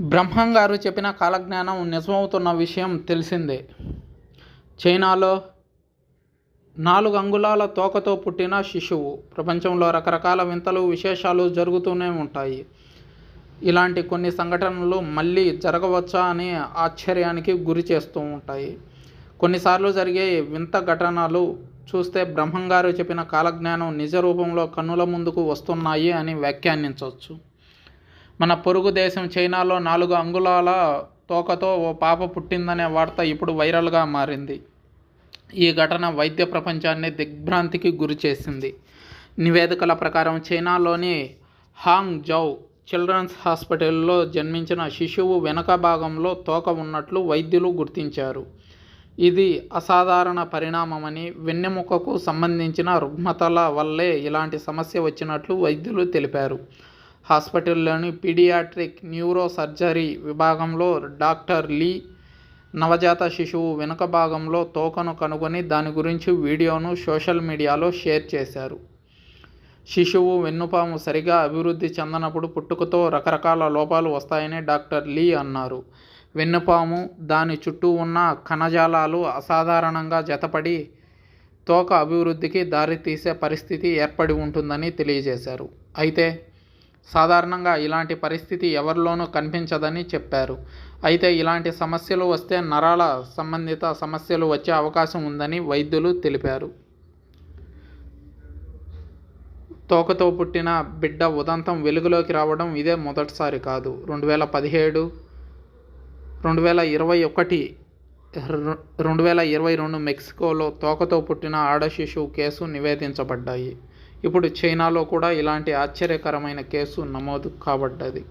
బ్రహ్మం గారు చెప్పిన కాలజ్ఞానం నిజమవుతున్న విషయం తెలిసిందే. చైనాలో నాలుగు అంగుళాల తోకతో పుట్టిన శిశువు. ప్రపంచంలో రకరకాల వింతలు విశేషాలు జరుగుతూనే ఉంటాయి. ఇలాంటి కొన్ని సంఘటనలు మళ్ళీ జరగవచ్చా అని ఆశ్చర్యానికి గురి చేస్తూ ఉంటాయి. కొన్నిసార్లు జరిగే వింత ఘటనలు చూస్తే బ్రహ్మంగారు చెప్పిన కాలజ్ఞానం నిజ రూపంలో కన్నుల ముందుకు వస్తున్నాయి అని వ్యాఖ్యానించవచ్చు. మన పొరుగు దేశం చైనాలో నాలుగు అంగుళాల తోకతో ఓ పాప పుట్టిందనే వార్త ఇప్పుడు వైరల్గా మారింది. ఈ ఘటన వైద్య ప్రపంచాన్ని దిగ్భ్రాంతికి గురి చేసింది. నివేదికల ప్రకారం చైనాలోని హాంగ్ జౌ చిల్డ్రన్స్ హాస్పిటల్లో జన్మించిన శిశువు వెనక భాగంలో తోక ఉన్నట్లు వైద్యులు గుర్తించారు. ఇది అసాధారణ పరిణామమని వెన్నెముకకు సంబంధించిన రుగ్మతల వల్లే ఇలాంటి సమస్య వచ్చినట్లు వైద్యులు తెలిపారు. హాస్పిటల్లోని పీడియాట్రిక్ న్యూరో సర్జరీ విభాగంలో డాక్టర్ లీ నవజాత శిశువు వెనుక భాగంలో తోకను కనుగొని దాని గురించి వీడియోను సోషల్ మీడియాలో షేర్ చేశారు. శిశువు వెన్నుపాము సరిగా అభివృద్ధి చెందనప్పుడు పుట్టుకతో రకరకాల లోపాలు వస్తాయని డాక్టర్ లీ అన్నారు. వెన్నుపాము దాని చుట్టూ ఉన్న కణజాలాలు అసాధారణంగా జతపడి తోక అభివృద్ధికి దారితీసే పరిస్థితి ఏర్పడి ఉంటుందని తెలియజేశారు. అయితే సాధారణంగా ఇలాంటి పరిస్థితి ఎవరిలోనూ కనిపించదని చెప్పారు. అయితే ఇలాంటి సమస్యలు వస్తే నరాల సంబంధిత సమస్యలు వచ్చే అవకాశం ఉందని వైద్యులు తెలిపారు. తోకతో పుట్టిన బిడ్డ ఉదంతం వెలుగులోకి రావడం ఇదే మొదటిసారి కాదు. రెండు వేల పదిహేడు రెండు వేల ఇరవై ఒకటి రెండు వేల ఇరవై రెండు మెక్సికోలో తోకతో పుట్టిన ఆడ శిశువు కేసు నివేదించబడ్డాయి. ఇప్పుడు చైనాలో కూడా ఇలాంటి ఆశ్చర్యకరమైన కేసు నమోదు కాబడ్డది.